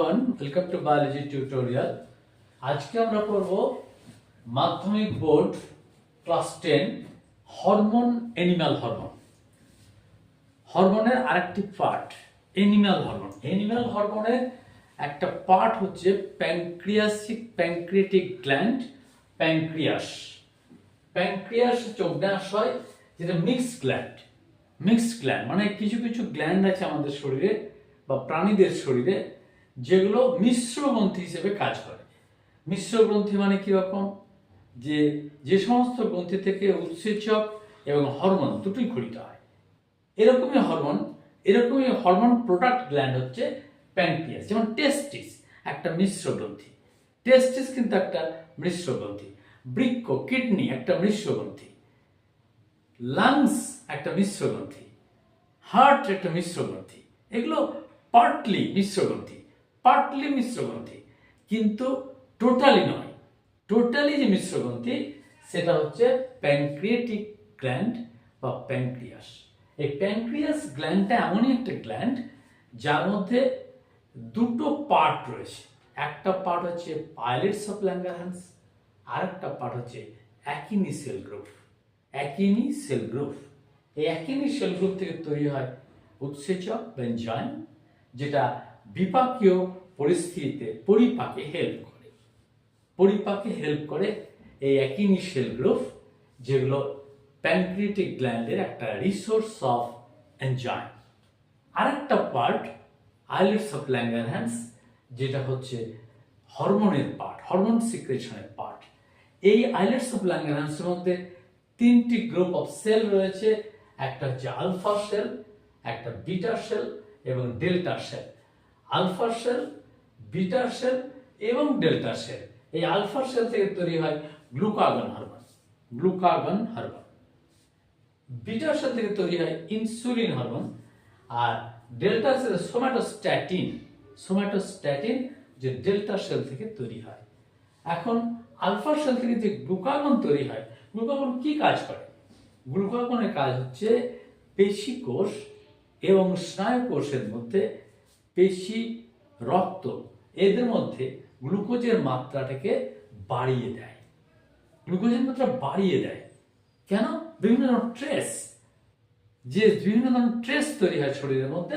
Everyone welcome to biology tutorial আজকে আমরা পড়ব মাধ্যমিক board class ten, hormone animal hormone. হরমোনের আরেকটি পার্ট অ্যানিম্যাল হরমোন। অ্যানিম্যাল হরমোনের একটা পার্ট হচ্ছে প্যানক্রিয়াসিক প্যানক্রিয়েটিক গ্ল্যান্ড প্যানক্রিয়াস প্যানক্রিয়াস হচ্ছে অগ্নাশয় যেটা মিক্সড গ্ল্যান্ড মিক্সড গ্ল্যান্ড মানে কিছু কিছু গ্ল্যান্ড আছে আমাদের শরীরে বা প্রাণীদের শরীরে। যেগুলো মিশ্র গ্রন্থি হিসেবে কাজ করে। মিশ্র গ্রন্থি মানে কীরকম যে যে সমস্ত গ্রন্থি থেকে উৎসেচক এবং হরমোন দুটোই খরিত হয়। এরকমই হরমোন এরকমই হরমোন প্রোডাক্ট গ্ল্যান্ড হচ্ছে প্যানক্রিয়াস যেমন টেস্টিস একটা মিশ্র গ্রন্থি। টেস্টিস কিন্তু একটা মিশ্র গ্রন্থি। বৃক্ক কিডনি একটা মিশ্র গ্রন্থি। লাংস একটা মিশ্র গ্রন্থি। হার্ট একটা মিশ্র গ্রন্থি। এগুলো পার্টলি মিশ্র গ্রন্থি। পার্টলি মিশ্র গ্রন্থি, কিন্তু টোটালি নয়। টোটালি যে মিশ্র গ্রন্থি, সেটা হচ্ছে প্যানক্রিয়েটিক গ্ল্যান্ড বা প্যানক্রিয়াস এই প্যানক্রিয়াস গ্ল্যান্ডটা এমনই একটা গ্ল্যান্ড যার মধ্যে দুটো পার্ট রয়েছে। একটা পার্ট হচ্ছে পাইলেটস অফ ল্যাঙ্গারহ্যান্স আর একটা পার্ট হচ্ছে acini cell group acini cell group এই অ্যাকিনি সেল গ্রুপ থেকে তৈরি হয় উৎসেচক বেঞ্জয়েন যেটা বিপাকীয় পরিস্থিতিতে পরিপাকে হেল্প করে। পরিপাকে হেল্প করে এই অ্যাকিনি সেল গ্রুপ যেগুলো প্যানক্রিয়েটিক গ্ল্যান্ডের একটা রিসোর্স অফ এনজয়েন আরেকটা পার্ট আইলেটস অফ ল্যাঙ্গারহ্যান্স যেটা হচ্ছে হরমোনের পার্ট হরমোন সিক্রেশনের পার্ট এই আইলেটস অফ ল্যাঙ্গারহ্যান্সের মধ্যে তিনটি গ্রুপ অফ সেল রয়েছে, একটা হচ্ছে আলফা সেল একটা বিটা সেল এবং delta cell alpha cell beta cell এবং ডেল্টা সেল এই আলফা সেল থেকে তৈরি হয় glucagon hormone glucagon hormone beta cell থেকে তৈরি হয় ইনসুলিন হরমোন আর ডেল্টা সেল সোম্যাটোস্ট্যাটিন সোম্যাটোস্ট্যাটিন যে ডেল্টা সেল থেকে তৈরি হয়। এখন আলফা সেল থেকে যে গ্লুকাগন তৈরি হয়, গ্লুকাগন কি কাজ করে? গ্লুকাগনের কাজ হচ্ছে পেশি কোষ এবং স্নায়ু কোষের মধ্যে পেশি, রক্ত এদের মধ্যে গ্লুকোজের মাত্রাটাকে বাড়িয়ে দেয়। গ্লুকোজের মাত্রা বাড়িয়ে দেয়। কেন? বিভিন্ন ধরনের ট্রেস যে বিভিন্ন ধরনের ট্রেস তৈরি হয় শরীরের মধ্যে,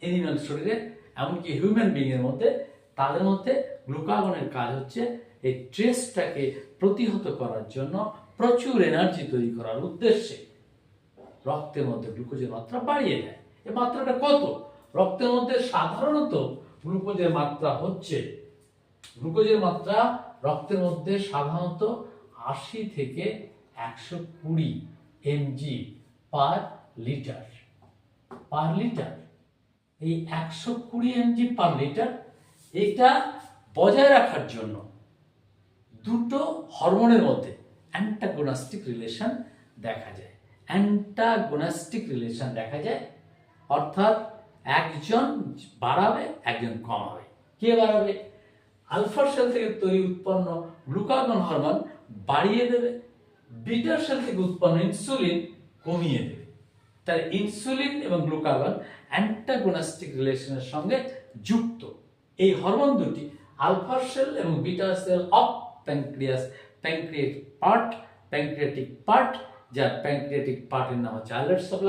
এনিম্যাল শরীরে, এমনকি হিউম্যান বিং এর মধ্যে, তাদের মধ্যে গ্লুকাগনের কাজ হচ্ছে এই ট্রেসটাকে প্রতিহত করার জন্য প্রচুর এনার্জি তৈরি করার উদ্দেশ্যে। রক্তের মধ্যে গ্লুকোজের মাত্রা বাড়িয়ে দেয়। এই মাত্রাটা কত? রক্তের মধ্যে সাধারণত গ্লুকোজের মাত্রা হচ্ছে, গ্লুকোজের মাত্রা রক্তের মধ্যে সাধারণত আশি থেকে একশো কুড়ি MG per litre per litre. এই একশো কুড়ি এমজি পার লিটার, এটা বজায় রাখার জন্য দুটো হরমোনের মধ্যে অ্যান্টাগোনাস্টিক রিলেশন দেখা যায়। অ্যান্টাগোনাস্টিক রিলেশন দেখা যায়, অর্থাৎ একজন বাড়াবে, একজন কমাবে। কে বাড়াবে? আলফা সেল থেকে তৈরি উৎপন্ন গ্লুকাগন হরমোন বাড়িয়ে দেবে বিটা সেল থেকে উৎপন্ন ইনসুলিন কমিয়ে দেবে। তাহলে ইনসুলিন এবং গ্লুকাগন অ্যান্টাগোনাস্টিক রিলেশনের সঙ্গে যুক্ত। এই হরমোন দুটি আলফা সেল এবং beta cell of pancreas pancreatic part pancreatic part, যার প্যানক্রিয়েটিক পার্টের নাম হচ্ছে আইলেটস অফ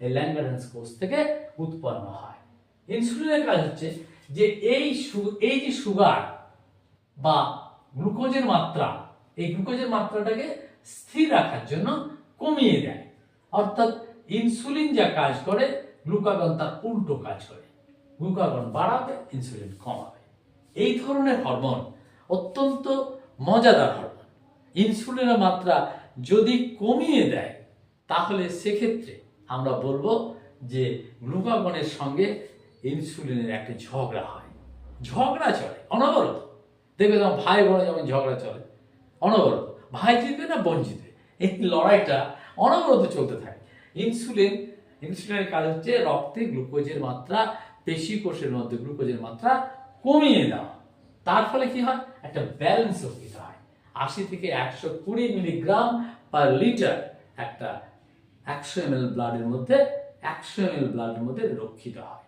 এই ল্যাঙ্গারহ্যান্স কোষ থেকে উৎপন্ন হয়। ইনসুলিনের কাজ হচ্ছে যে এই এই যে সুগার বা গ্লুকোজের মাত্রা, এই গ্লুকোজের মাত্রাটাকে স্থির রাখার জন্য কমিয়ে দেয়। অর্থাৎ ইনসুলিন যা কাজ করে গ্লুকাগন তার উল্টো কাজ করে। গ্লুকাগন বাড়াবে ইনসুলিন কমাবে। এই ধরনের হরমোন অত্যন্ত মজাদার হরমোন ইনসুলিনের মাত্রা যদি কমিয়ে দেয়, তাহলে সেক্ষেত্রে আমরা বলব যে গ্লুকাগনের সঙ্গে ইনসুলিনের একটা ঝগড়া হয়। ঝগড়া চলে, অনবরত। দেখবে যেমন ভাই বোনে যেমন ঝগড়া চলে, অনবরত। ভাই জিতবে না বোন জিতবে? এই লড়াইটা অনবরত চলতে থাকে। ইনসুলিন, ইনসুলিনের কাজ হচ্ছে রক্তে গ্লুকোজের মাত্রা, পেশি কোষের মধ্যে গ্লুকোজের মাত্রা কমিয়ে দেওয়া। তার ফলে কি হয়? একটা ব্যালেন্স রক্ষিত হয়। আশি থেকে একশো কুড়ি মিলিগ্রাম পার লিটার একটা একশো এম ব্লাডের মধ্যে একশো এম ব্লাডের মধ্যে রক্ষিত হয়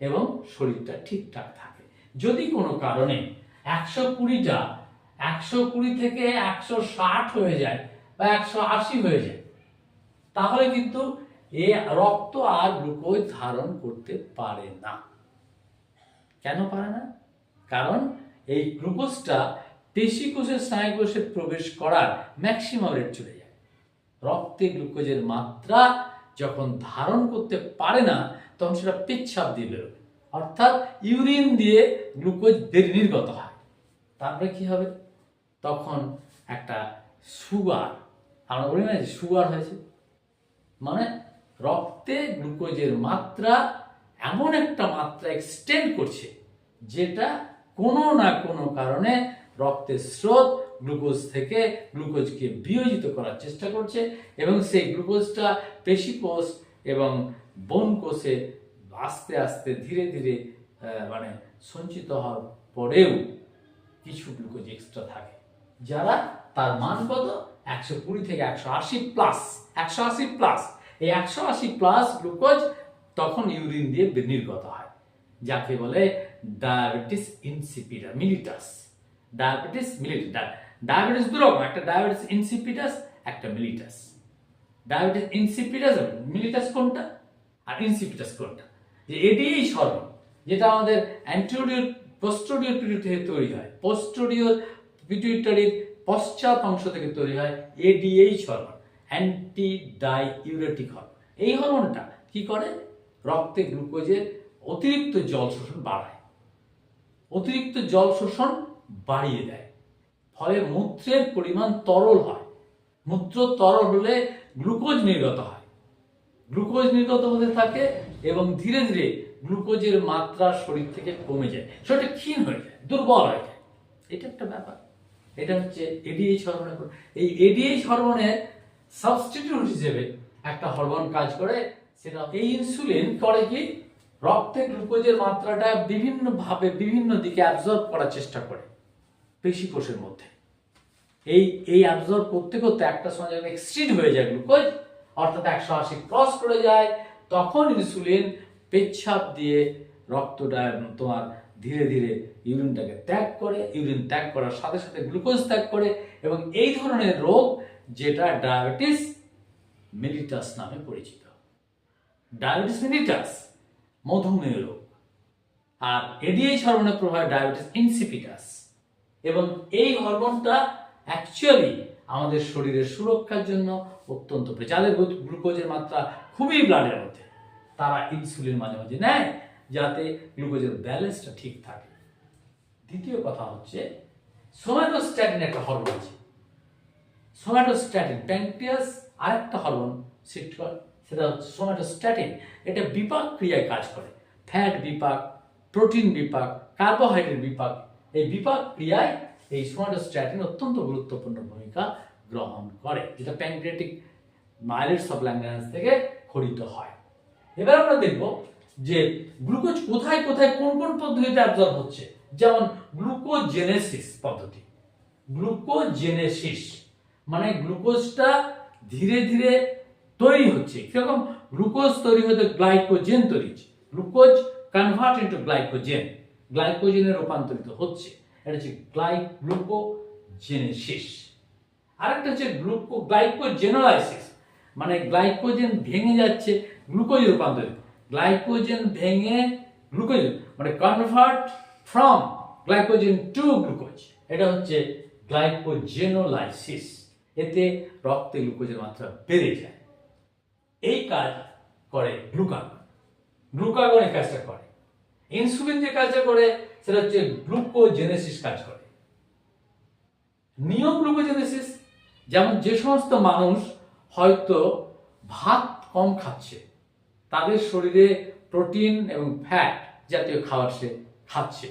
এবং শরীরটা ঠিকঠাক থাকে। যদি কোনো কারণে একশো কুড়িটা, একশো কুড়ি থেকে একশো ষাট হয়ে যায় বা একশো আশি হয়ে যায়, তাহলে কিন্তু এ রক্ত আর গ্লুকোজ ধারণ করতে পারে না। কেন পারে না? কারণ এই গ্লুকোজটা পেশি কোষের স্নায়ু কোষে প্রবেশ করার ম্যাক্সিমাম রেট চলে রক্তে গ্লুকোজের মাত্রা যখন ধারণ করতে পারে না, তখন সেটা পেচ্ছাপ দিয়ে বেরোবে। অর্থাৎ ইউরিন দিয়ে গ্লুকোজ নির্গত হয়। তারপরে কি হবে? তখন একটা সুগার, আমরা বলি না যে সুগার হয়েছে মানে রক্তে গ্লুকোজের মাত্রা এমন একটা মাত্রা এক্সটেন্ড করছে, যেটা কোনো না কোনো কারণে রক্তের স্রোত গ্লুকোজ থেকে গ্লুকোজকে বিয়োজিত করার চেষ্টা করছে এবং সেই গ্লুকোজটা পেশি কোষ এবং বন কোষে আস্তে আস্তে ধীরে ধীরে মানে সঞ্চিত হওয়ার পরেও কিছু গ্লুকোজ এক্সট্রা থাকে। যারা তার মান কত? একশো কুড়ি থেকে একশো আশি প্লাস, একশো আশি প্লাস। এই একশো আশি প্লাস গ্লুকোজ তখন ইউরিন দিয়ে নির্গত হয়, যাকে বলে diabetes insipidus mellitus diabetes mellitus diabetes দুরকম একটা ডায়াবেটিস ইনসিপিটাস একটা মিলিটাস ডায়াবেটিস ইনসিপিটাস মিলিটাস কোনটা? আর ইনসিপিটাস কোনটা? যে এডিএইচ হরমোন যেটা আমাদের অ্যান্টিরিয়র পোস্টোরিয়র পিরিয়ড থেকে তৈরি হয়। পোস্টোরিয়র পিটুইটারির পশ্চাৎ অংশ থেকে তৈরি হয় ADH hormone anti diuretic hormone এই হরমোনটা কি করে? রক্তে গ্লুকোজের অতিরিক্ত জল শোষণ বাড়ায়। অতিরিক্ত জল শোষণ বাড়িয়ে দেয়। ফলে মূত্রের পরিমাণ তরল হয়। মূত্র তরল হলে গ্লুকোজ নির্গত হয়। গ্লুকোজ নির্গত হতে থাকে এবং ধীরে ধীরে গ্লুকোজের মাত্রা শরীর থেকে কমে যায়। সেটা ক্ষীণ হয়ে যায়, দুর্বল হয়ে যায়। এটা একটা ব্যাপার। এটা হচ্ছে এডিএইচ হরমোনের এই এডিএইচ হরমোনের সাবস্টিটিউট হিসেবে একটা হরমোন কাজ করে, সেটা এই ইনসুলিন করে কি রক্তে গ্লুকোজের মাত্রাটা বিভিন্নভাবে, বিভিন্ন দিকে অ্যাবজর্ব করার চেষ্টা করে। পেশি কোষের মধ্যে। এই এই অ্যাবজর্ব করতে করতে একটা সময় যখন এক্সিড হয়ে যায় গ্লুকোজ অর্থাৎ একশো আশি ক্রস করে যায়, তখন ইনসুলিন পেচ্ছাপ দিয়ে রক্তটা তোমার ধীরে ধীরে ইউরিনটাকে ত্যাগ করে ইউরিন ত্যাগ করার সাথে সাথে গ্লুকোজ ত্যাগ করে এবং এই ধরনের রোগ যেটা ডায়াবেটিস মিলিটাস নামে পরিচিত। ডায়াবেটিস মিলিটাস মধুমেহ রোগ। আর এডিএইচ হরমোনের প্রভাব ডায়াবেটিস ইনসিপিটাস এবং এই হরমোনটা অ্যাকচুয়ালি আমাদের শরীরের সুরক্ষার জন্য অত্যন্ত। যাদের গ্লুকোজের মাত্রা খুবই ব্লাডের মধ্যে। তারা ইনসুলিন মাঝে মাঝে নেয়, যাতে গ্লুকোজের ব্যালেন্সটা ঠিক থাকে। দ্বিতীয় কথা হচ্ছে সোম্যাটোস্ট্যাটিন একটা হরমোন আছে। সোম্যাটোস্ট্যাটিন প্যাঙ্ক্রিয়াস আরেকটা হরমোন, সেটা হচ্ছে সোম্যাটোস্ট্যাটিন এটা বিপাক ক্রিয়ায় কাজ করে। ফ্যাট বিপাক প্রোটিন বিপাক কার্বোহাইড্রেট বিপাক এই বিপাক ক্রিয়ায় এই সোম্যাটোস্ট্যাটিন অত্যন্ত গুরুত্বপূর্ণ ভূমিকা গ্রহণ করে, যেটা প্যাঙ্ক্রিয়াটিক মাইলেটস অফ ল্যাঙ্গানাস থেকে খরিত হয়। এবার আমরা দেখব যে গ্লুকোজ কোথায় কোথায় কোন কোন পদ্ধতিতে অ্যাবজর্ব হচ্ছে, যেমন গ্লুকোজেনেসিস পদ্ধতি। গ্লুকোজেনেসিস মানে গ্লুকোজটা ধীরে ধীরে তৈরি হচ্ছে, কীরকম? গ্লুকোজ তৈরি হতে গ্লাইকোজেন তৈরি গ্লুকোজ কনভার্ট ইন্টু গ্লাইকোজেন গ্লাইকোজেনে রূপান্তরিত হচ্ছে। এটা হচ্ছে গ্লাই গ্লুকোজেনেসিস আরেকটা হচ্ছে গ্লুকো গ্লাইকোজেনোলাইসিস। মানে গ্লাইকোজেন ভেঙে যাচ্ছে, গ্লুকোজ রূপান্তরিত। গ্লাইকোজেন ভেঙে গ্লুকোজ মানে convert from glycogen to glucose এটা হচ্ছে গ্লাইকোজেনোলাইসিস। এতে রক্তে গ্লুকোজের মাত্রা বেড়ে যায়। এই কাজ করে গ্লুকাগন। গ্লুকাগন এই কাজটা করে। ইনসুলিন যে কাজটা করে, সেটা হচ্ছে গ্লুকোজেনেসিস কাজ করে। নিয়ম গ্লুকোজেনেসিস, যেমন যে সমস্ত মানুষ হয়তো ভাত কম খাচ্ছে, তাদের শরীরে প্রোটিন এবং ফ্যাট জাতীয় খাবার সে খাচ্ছে।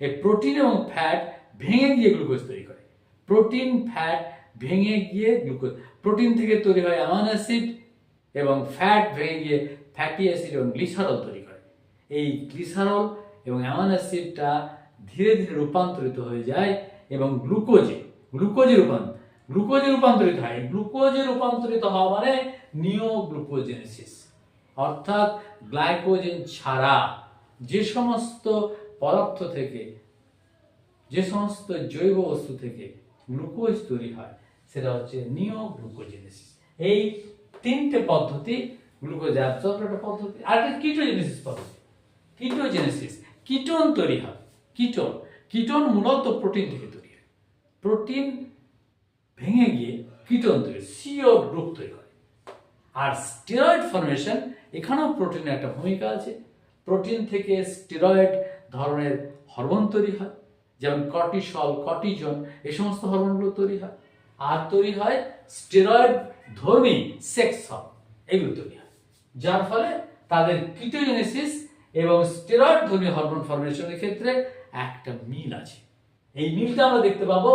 এই প্রোটিন এবং ফ্যাট ভেঙে গিয়ে গ্লুকোজ তৈরি করে। প্রোটিন, ফ্যাট ভেঙে গিয়ে গ্লুকোজ। প্রোটিন থেকে তৈরি হয় অ্যামাইনো অ্যাসিড এবং ফ্যাট ভেঙে গিয়ে ফ্যাটি অ্যাসিড এবং গ্লিসারল তৈরি এই গ্লিসারল এবং অ্যামাইনো অ্যাসিডটা ধীরে ধীরে রূপান্তরিত হয়ে যায় এবং গ্লুকোজে গ্লুকোজে রূপান্তর গ্লুকোজে রূপান্তরিত হয়। গ্লুকোজে রূপান্তরিত হওয়া মানে নিও গ্লুকোজেনেসিস অর্থাৎ গ্লাইকোজেন ছাড়া। যে সমস্ত পদার্থ থেকে, যে সমস্ত জৈব বস্তু থেকে গ্লুকোজ তৈরি হয়, সেটা হচ্ছে নিও গ্লুকোজেনেসিস এই তিনটে পদ্ধতি, গ্লুকোজ অ্যাবজর্ব একটা পদ্ধতি, আর একটা কিটোজেনেসিস পদ্ধতি। কিটোজেনেসিস কিটোন তৈরি হয়। কিটোন কিটোন মূলত প্রোটিন থেকে তৈরি হয়। প্রোটিন ভেঙে গিয়ে কিটোন তৈরি সিও গ্রুপ তৈরি হয়। আর স্টেরয়েড ফর্মেশন এখানেও প্রোটিনের একটা ভূমিকা আছে। প্রোটিন থেকে স্টেরয়েড ধরনের হরমোন তৈরি হয়। যেমন কর্টিসল কর্টিজন এই সমস্ত হরমোনগুলো তৈরি হয়। আর তৈরি হয় স্টেরয়েড ধর্মী সেক্স হরমোন এগুলো তৈরি হয়। যার ফলে তাদের কিটোজেনেসিস এবং স্টেরয়েড ধর্মী হরমোন ফর্মেশনের ক্ষেত্রে একটা মিল আছে। এই মিলটা আমরা দেখতে পাবো,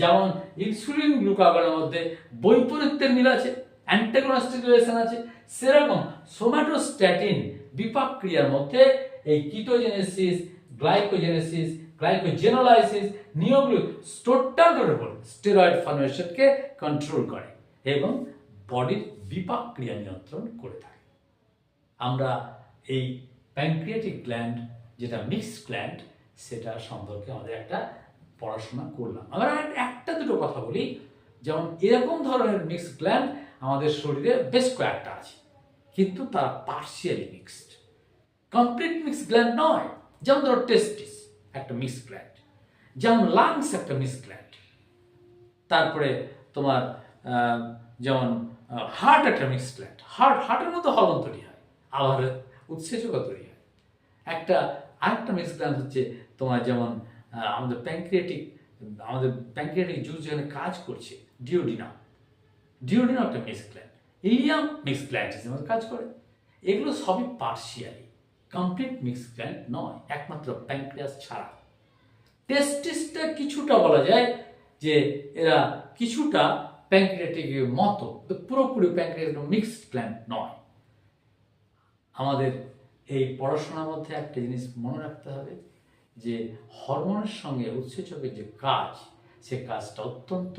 যেমন ইনসুলিন গ্লুকাগনের মধ্যে বৈপরীত্যের মিল আছে অ্যান্টাগোনাস্টিক রিলেশন আছে, সেরকম সোম্যাটোস্ট্যাটিন বিপাক ক্রিয়ার মধ্যে এই কিটোজেনেসিস গ্লাইকোজেনেসিস গ্লাইকোজেনোলাইসিস নিওগ্লু টোটাল স্টেরয়েড ফর্মেশনকে কন্ট্রোল করে এবং বডির বিপাক ক্রিয়া নিয়ন্ত্রণ করে থাকে। আমরা এই প্যানক্রিয়াটিক গ্ল্যান্ড যেটা মিক্সড গ্ল্যান্ড সেটা সম্পর্কে আমাদের একটা পড়াশোনা করলাম। আমরা একটা দুটো কথা বলি, যেমন এরকম ধরনের মিক্সড গ্ল্যান্ড আমাদের শরীরে বেশ কয়েকটা আছে, কিন্তু তারা partially mixed complete mixed gland নয়, যেমন ধরো টেস্টিস একটা মিক্স গ্ল্যান্ড যেমন লাংস একটা মিক্সড গ্ল্যান্ড তারপরে তোমার যেমন হার্ট একটা মিক্সড গ্ল্যান্ড হার্ট হার্টের মতো হরমোন তৈরি হয়। আবার উৎসেচকও তৈরি হয়। একটা, আরেকটা গ্ল্যান্ড হচ্ছে তোমার যেমন আমাদের প্যাঙ্ক্রিয়াটিক আমাদের প্যাঙ্ক্রিয়াটিক জুস যেখানে কাজ করছে ডিওডিনাম ডিওডিনাম একটা mixed gland ileum mixed gland হিসেবে কাজ করে। এগুলো সবই পার্সিয়ালি কমপ্লিট মিক্সড গ্ল্যান্ড নয়, একমাত্র প্যাঙ্ক্রিয়াস ছাড়া। টেস্টিসটা কিছুটা বলা যায় যে এরা কিছুটা প্যাঙ্ক্রিয়াটিকের মতো পুরোপুরি প্যাঙ্ক্রিয়াস মিক্সড গ্ল্যান্ড নয়। আমাদের এই পড়াশোনার মধ্যে একটা জিনিস মনে রাখতে হবে যে হরমোনের সঙ্গে উৎসেচকের যে কাজ, সে কাজটা অত্যন্ত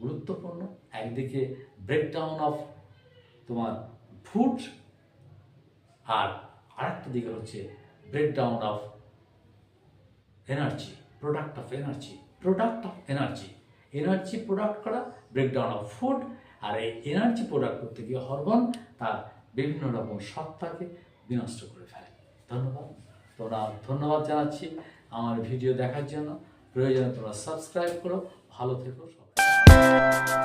গুরুত্বপূর্ণ। একদিকে ব্রেকডাউন অফ তোমার ফুড আর আরেকটা দিকে হচ্ছে breakdown of energy product of energy product of energy energy product করা ব্রেকডাউন অফ ফুড আর এই এনার্জি প্রোডাক্ট করতে গিয়ে হরমোন তার বিভিন্ন রকম সত্তাকে বিনষ্ট করে ফেলে। ধন্যবাদ। তোমরা ধন্যবাদ জানাচ্ছি আমার ভিডিও দেখার জন্য। প্রয়োজনে তোমরা সাবস্ক্রাইব করো। ভালো থেকো সবাই।